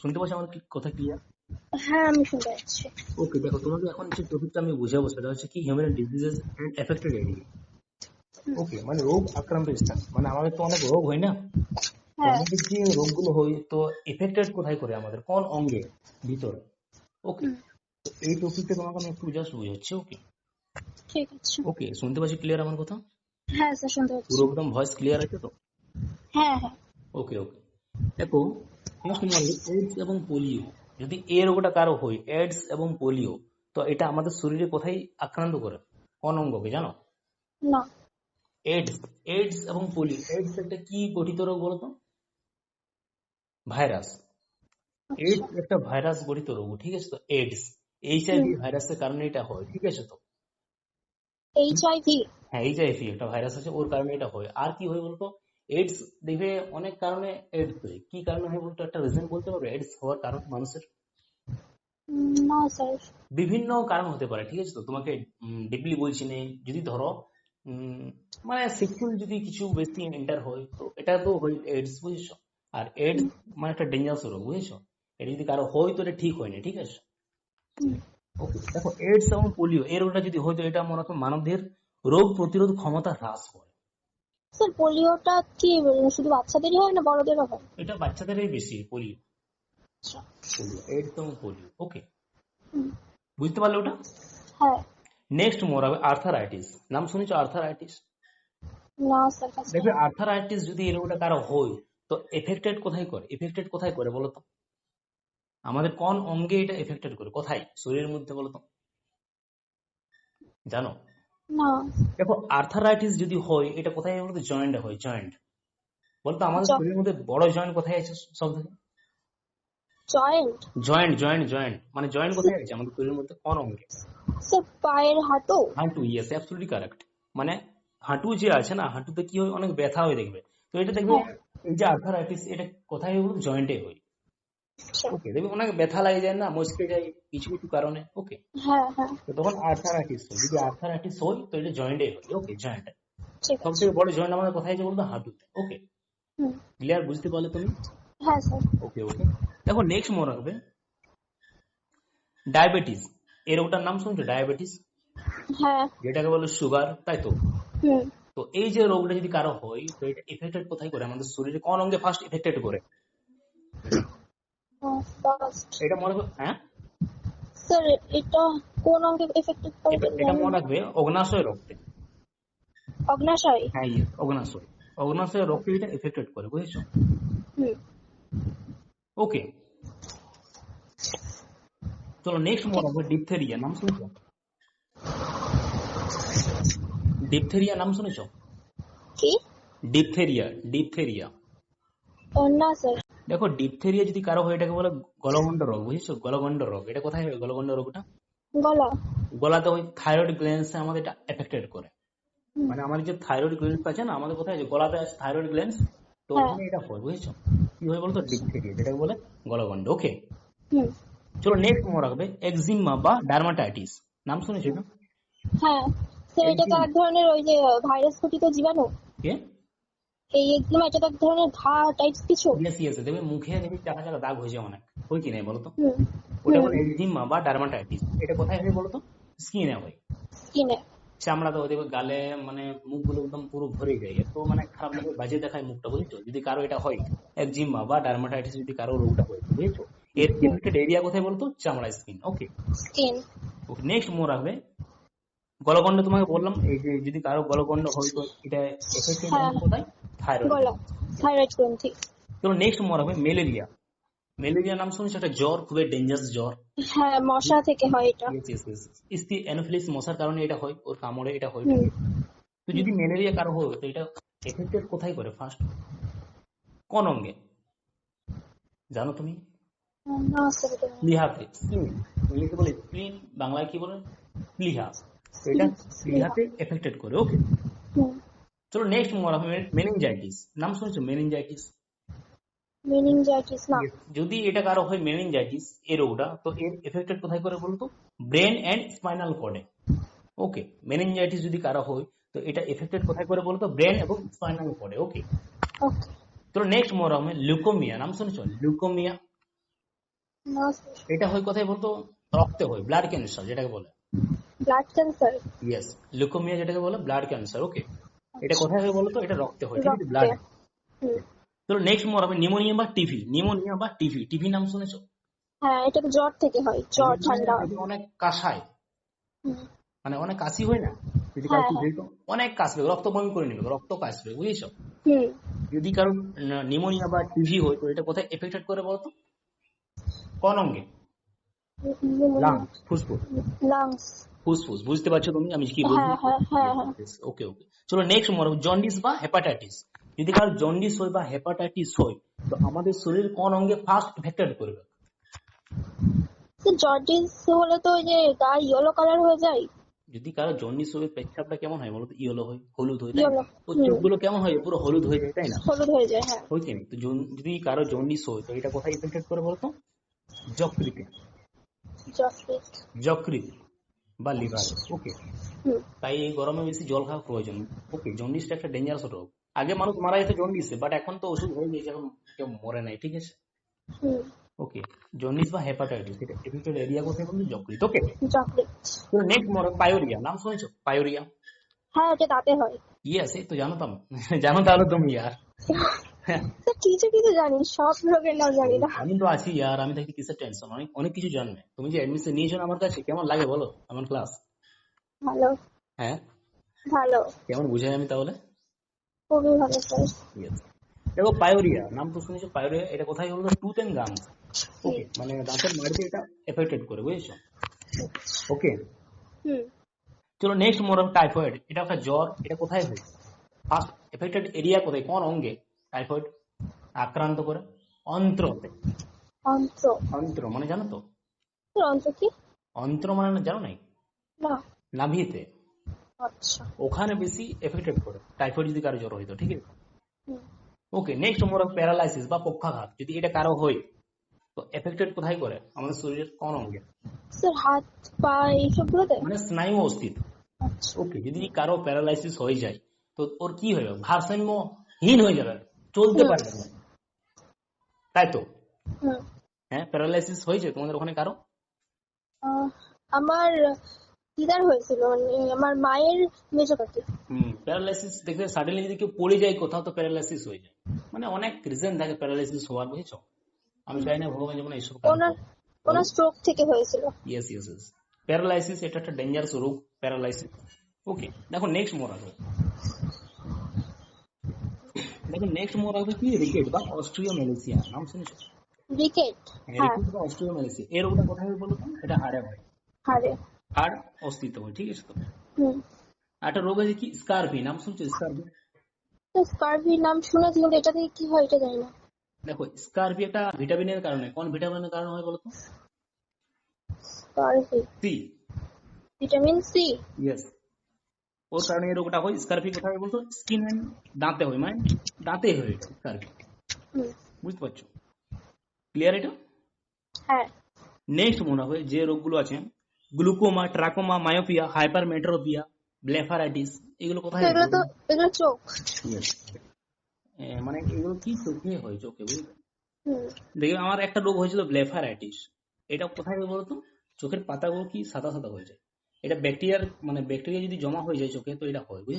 শুনতে পাচ্ছ আমার কথা ক্লিয়ার হ্যাঁ আমি শুনতে পাচ্ছি। ওকে দেখো তোমাকে এখন যে টপিকটা আমি বুঝাবো সেটা হচ্ছে কি human diseases and affected area okay মানে রোগ আক্রান্ত স্থান। মানে আমাদের তো অনেক রোগ হয় না? হ্যাঁ। আমাদের যে রোগগুলো হয় তো এফেক্টেড কোথায় করে আমাদের? কোন অঙ্গে? ভিতরে। ওকে এই টপিকটা তোমাকে আমি একটু জাস্ট বুঝাচ্ছি ওকে ঠিক আছে। ওকে শুনতে পাচ্ছি ক্লিয়ার আমার কথা? হ্যাঁ স্যার শুনতে পাচ্ছি। পুরো একদম ভয়েস ক্লিয়ার আছে তো? হ্যাঁ হ্যাঁ। ওকে ওকে দেখো তোমার এইডস এবং পোলিও যদি এই রোগটা কারও হয় এইডস এবং পোলিও তো এটা আমাদের শরীরে কোথায় আক্রান্ত করে? কোন অঙ্গকে জানো? না। এইডস এইডস এবং পোলিও এইডস একটা কি গঠিত রোগ বলতো? ভাইরাস। আচ্ছা। এইডস একটা ভাইরাস গঠিত রোগ ঠিক আছে তো? এইডস এইচআইভি ভাইরাসের কারণে এটা হয় ঠিক আছে তো? এইচ আই ভি হ্যাঁ এইচআইভি একটা ভাইরাস আছে ওর কারণে এটা হয়। আর কি হয় বলতো? এইডস দেখবে অনেক কারণে এইডস হয় কি কারণে হয় বলতো? একটা রিজন বলতে পারবে? এইডস হওয়ার কারণ মানুষের? না স্যার বিভিন্ন কারণ হতে পারে ঠিক আছে তো? তোমাকে ডিপলি বলছি না। যদি ধরো মানে সেক্সুয়াল যদি কিছু বেশি এন্টার হয় তো এটা তো হয় এইডস বুঝেছ? আর এইডস মানে একটা ডেঞ্জারাস রোগ বুঝেছ? এটা যদি কারও হয় তো এটা ঠিক হয় না ঠিক আছে? ওকে দেখো এইডস এবং পোলিও এই রোগটা যদি হয় তো এটা মনে রাখো মানবদের রোগ প্রতিরোধ ক্ষমতা হ্রাস করে। স্যার পোলিওটা কি শুধু বাচ্চাদেরই হয় না বড়দেরও হয়? এটা বাচ্চাদেরই বেশি পোলিও। আচ্ছা। পোলিও এবং পোলিও ওকে। বুঝতে পারলে ওটা? হ্যাঁ। নেক্সট মোর হবে আর্থারাইটিস নাম শুনেছো আর্থারাইটিস না স্যার দেখবে আর্থারাইটিস যদি রোগটা কারও হয় তো এফেক্টেড কোথায় করে? এফেক্টেড কোথায় করে বলো তো? আমাদের কোন অঙ্গে এটা এফেক্টেড করে? কোথায়? শরীরের মধ্যে বলো তো। জানো? না। দেখো আর্থারাইটিস যদি হয় এটা কোথায় হয় বলতো? জয়েন্টে হয় জয়েন্ট বলতো আমাদের শরীরের মধ্যে বড় জয়েন্ট কোথায় আছে সব থেকে? জয়েন্ট জয়েন্ট জয়েন্ট জয়েন্ট মানে জয়েন্ট কোথায় আছে? আমাদের শরীরের মধ্যে কোন অঙ্গে? স্যার পায়ের হাঁটু। হাঁটু ইয়েস অ্যাবসলিউটলি কারেক্ট মানে হাঁটু যে আছে না হাঁটুতে কি হয়? অনেক ব্যথা হয় দেখবে। তো এটা দেখবে হ্যাঁ। এই যে আর্থারাইটিস এটা কোথায় হয় জয়েন্টে হয়। ওকে দেখবে অনেক ব্যথা লাগে যায় না মচকে যায় কিছু কিছু কারণে। ওকে হ্যাঁ হ্যাঁ। তো তখন আর্থারাইটিস হয় যদি আর্থারাইটিস হয় তো এটা জয়েন্টে হয়। ওকে জয়েন্ট ঠিক সব থেকে বড় জয়েন্ট আমাদের কোথায় আছে বলতো হাঁটুতে। ওকে ক্লিয়ার বুঝতে পারলে তুমি? হ্যাঁ স্যার। ওকে ওকে দেখো নেক্সট মনে রাখবে। ডায়াবেটিস এই রোগটার নাম শুনছো? ডায়াবেটিস হ্যাঁ। যেটাকে বলে সুগার তাই তো? তো এই যে রোগটা যদি কারও হয় তো এটা এফেক্টেড কোথায় করে? আমাদের শরীরে কোন অঙ্গে ফার্স্ট এফেক্টেড করে? এটা মনে হ্যাঁ? স্যার এটা কোন অঙ্গে এফেক্টেড করে এটা মনে রাখবে অগ্নাশয় রক্তে। অগ্নাশয়? হ্যাঁ অগ্নাশয়। অগ্নাশয় রক্তে এটা এফেক্টেড করে বুঝেছ? ওকে চলো নেক্সট মনে রাখবে ডিপথেরিয়া নাম শুনেছো? ডিপথেরিয়া নাম শুনেছো? কি? ডিপথেরিয়া ডিপথেরিয়া না স্যার দেখো ডিপথেরিয়া যদি কারও হয় এটাকে বলে গলগন্ড রোগ বুঝেছ? গলগন্ড রোগ। এটা কোথায় হয়? গলগন্ড রোগটা? গলা। গলাতে ওই থাইরয়েড গ্ল্যান্ডসে আমাদের এটা এফেক্টেড করে। মানে আমাদের যে থাইরয়েড গ্ল্যান্ডস আছে না আমাদের কোথায় আছে? গলাতে আছে থাইরয়েড গ্ল্যান্ডস তো হ্যাঁ। ওখানে এটা হয় বুঝেছ? কি হয় বলতো? ডিপথেরিয়া যেটাকে বলে গলগন্ড ওকে চলো নেক্সট মনে রাখবে এক্সিমা বা ডার্মাটাইটিস নাম শুনেছো হ্যাঁ। এটা তো এক ধরনের ওই যে ভাইরাস ঘটিত জীবাণু? কে? এই এটা এক ধরনের ঘা টাইপস কিছু? ইয়েস ইয়েস দেখবে মুখে দেখবি চাকা চাকা দাগ হয়ে যায় অনেক। হয় কি নাই বলতো? ওটা বলে বা ডার্মাটাইটিস। এটা কোথায় হয় বলতো? স্কিনে হয়। স্কিনে চামড়া তো দেখবে গালে মানে মুখগুলো একদম পুরো ভরে যায়। এত মানে খারাপ লাগে বাজে দেখায় মুখটা বুঝছ? যদি কারও এটা হয় একজিমা বা ডার্মাটাইটিস যদি কারও রোগটা হয় বুঝছ? এর এফেক্টেড এরিয়া কোথায় বলতো? চামড়া skin okay skin okay next more রাখবে গলগন্ড তোমাকে বললাম এই যে যদি কারও গলগন্ড হয় তো এটা হ্যাঁ। কোথায়? থাইরয়েড গলা থাইরয়েড গ্রন্থি চলো নেক্সট মোর রাখবে ম্যালেরিয়া ম্যালেরিয়া নাম শুনেছো? একটা জ্বর খুবই ডেঞ্জারাস জ্বর। হ্যাঁ মশা থেকে হয় এটা। ইসতি অ্যানোফিলিস মশার কারণে এটা হয় ওর কামড়ে এটা হয়। তো যদি ম্যালেরিয়া কারও হয় তো এটা এফেক্টেড কোথায় করে ফার্স্ট কোন অঙ্গে জানো তুমি স্কিন ইংলিশে বলে স্প্লিন বাংলায় কি বলে? প্লিহা তো এটা প্লিহাতে এফেক্টেড করে ওকে চলো নেক্সট মোর মেনিনজাইটিস নাম শুনেছো? মেনিনজাইটিস মেনিনজাইটিস না। যদি এটা কারও হয় মেনিনজাইটিস এই রোগটা তো এর এফেক্টেড কোথায় করে বলতো? ব্রেন এন্ড স্পাইনাল কর্ডে ওকে মেনিনজাইটিস যদি কারও হয় তো এটা এফেক্টেড কোথায় করে বলতো? ব্রেন এবং স্পাইনাল কর্ডে ওকে চলো নেক্সট মোর লিউকোমিয়া নাম শুনেছো? লিউকোমিয়া এটা হয় কোথায় বলতো? রক্তে হয় ব্লাড ক্যান্সার যেটাকে বলে। ব্লাড ক্যান্সার ইয়েস লিউকোমিয়া যেটাকে বলে ব্লাড ক্যান্সার ওকে এটা কোথায় হয় বলতো? এটা রক্তে হয় ঠিক আছে ব্লাড চলো নেক্সট মোর হবে নিউমোনিয়া বা টিভি নিউমোনিয়া বা টিভি টিভি নাম শুনেছো? হ্যাঁ এটা তো জ্বর থেকে হয় জ্বর ঠান্ডা। অনেক কাশায় মানে অনেক কাশি হয় না? যদি হ্যাঁ, অনেক কাশবে রক্ত বমি করে নেবে রক্ত কাশবে বুঝেছ? হুম। যদি কারও নিউমোনিয়া বা টিভি হয় তো এটা কোথায় এফেক্টেড করে বলতো? কোন অঙ্গে ফুসফুস লাংস ফুসফুস বুঝতে পারছ তুমি? আমি কি বলছি ওকে ওকে চলো নেক্সট জন্ডিস বা হেপাটাইটিস যদি কারও জন্ডিস হয় বা হেপাটাইটিস হয় তো আমাদের শরীর কোন অঙ্গে ফার্স্ট এফেক্টেড করবে? জর্ডিস হলে তো যে গা ইয়েলো কালার হয়ে যায়। যদি কারও জন্ডিস হয় পেচ্ছাপটা কেমন হয় বলতো ইয়েলো হয় হলুদ হয়? তো চোখগুলো কেমন হয়? পুরো হলুদ হয়ে যায় তাই না? হলুদ হয়ে যায় হ্যাঁ। হয় কি না? তো যদি কারও জন্ডিস হয় তো এটা কোথায় এফেক্টেড করে বলতো যকৃতে যকৃত বা লিভার। ওকে তাই এই গরমে বেশি জল খাওয়া প্রয়োজন। ওকে জন্ডিসটা একটা ডেঞ্জারাস রোগ। আগে মানুষ মারা যেত জন্ডিসে বাট এখন তো ওষুধ হয়ে গেছে এখন কেউ মরে নাই ঠিক আছে? ওকে জন্ডিস বা হেপাটাইটিস এটা এফেক্টেড এরিয়া কোথায় বলতো যকৃত ওকে চকলেট নেক্সট মরে পায়োরিয়া নাম শুনেছো? পায়োরিয়া? হ্যাঁ ওটা দাঁতে হয়। ইয়েস এই তো জানতাম জানো তাহলে তুমি তো কিছু কিছু জানি সব রোগের নাম জানি না। আমি তো আছি ইয়ার আমি থাকি কিসের টেনশন অনেক অনেক কিছু জানবে। তুমি যে অ্যাডমিশন নিয়েছো আমার কাছে কেমন লাগে বলো আমার ক্লাস ভালো। হ্যাঁ? ভালো। কেমন বুঝাই আমি তাহলে? খুবই ভালো স্যার দেখো পায়োরিয়া নাম তো শুনেছো পায়োরিয়া এটা কোথায় হলো টুথ এন্ড গাম ওকে মানে দাঁতের মাড়িতে এটা এফেক্টেড করে বুঝেছ? ওকে হুম। চলো নেক্সট মোর টাইফয়েড এটা একটা জ্বর এটা কোথায় হয়? ফার্স্ট এফেক্টেড এরিয়া কোথায় কোন অঙ্গে? টাইফয়েড আক্রান্ত করে অন্ত্রতে। অন্ত্র। অন্ত্র মানে জানো তো? অন্ত্র কি? অন্ত্র মানে জানো নাই? না। নাভিতে। আচ্ছা। ওখানে বেশি এফেক্টেড করে টাইফয়েড যদি কারও জ্বর হইতো ঠিক আছে? ওকে নেক্সট মোর প্যারালাইসিস বা পক্ষাঘাত যদি এটা কারও হয় তো এফেক্টেড কোথায় করে? আমাদের শরীরের কোন অঙ্গে? স্যার হাত পা এইসবগুলোতে? মানে স্নায়ু অস্থিত আচ্ছা। ওকে যদি কারও প্যারালাইসিস হয়ে যায় তো ওর কি হবে ভারসাম্যহীন হয়ে যাবে। চলতে পারবে না। তাই তো? হ্যাঁ প্যারালাইসিস হয়েছে তোমাদের ওখানে কারও? আমার দিদার হয়েছিল মানে আমার মায়ের মেজো কাকি হুম প্যারালাইসিস দেখবে সাডেনলি যদি কেউ পড়ে যায় কোথাও তো প্যারালাইসিস হয়ে যায়। মানে অনেক রিজন থাকে প্যারালাইসিস হওয়ার বুঝেছ? আমি চাই না ভগবান যেমন এইসব ওনার ওনার স্ট্রোক থেকে হয়েছিল। ইয়েস ইয়েস ইয়েস প্যারালাইসিস এটা একটা ডেঞ্জারাস রোগ প্যারালাইসিস ওকে দেখো নেক্সট মোর আসবে দেখো নেক্সট মোর আসবে কি রিকেট বা অস্ট্রিয়া ম্যালেসিয়া নাম শুনেছো রিকেট হ্যাঁ রিকেট বা অস্ট্রিয়া ম্যালেসিয়া এই রোগটা কোথায় হয় বলো তো এটা হাড়ে হয় হাড়ে হাড় অস্তিত্ব হয় ঠিক আছে তো হুম একটা রোগ আছে কি স্কারভি নাম শুনছো স্কারভি তো স্কারভি নাম শুনেছি কিন্তু এটা থেকে কি হয় এটা জানি না দেখো স্কারভি একটা ভিটামিনের কারণে কোন ভিটামিনের কারণে হয় বলতো scurvy C vitamin C yes ওর কারণে এই রোগটা হয় স্কারভি কোথায় বলতো স্কিন এন্ড দাঁতে হয় মানে দাঁতে হয় এটা স্কারভি বুঝতে পারছ? ক্লিয়ার এটা? হ্যাঁ। নেক্সট মনে হয় যে রোগগুলো আছে glaucoma trachoma myopia hypermetropia blepharitis এগুলো কোথায় এগুলো তো? এগুলো চোখ। মানে এগুলো কি চোখে হয় চোখে বুঝলে? দেখবে আমার একটা রোগ হয়েছিল ব্লেফারাইটিস এটা কোথায় বলতো? চোখের পাতাগুলো কি সাদা সাদা হয়ে যায়? এটা ব্যাকটেরিয়ার মানে ব্যাকটেরিয়া যদি জমা হয়ে যায় চোখে তো এটা হয় বুঝলি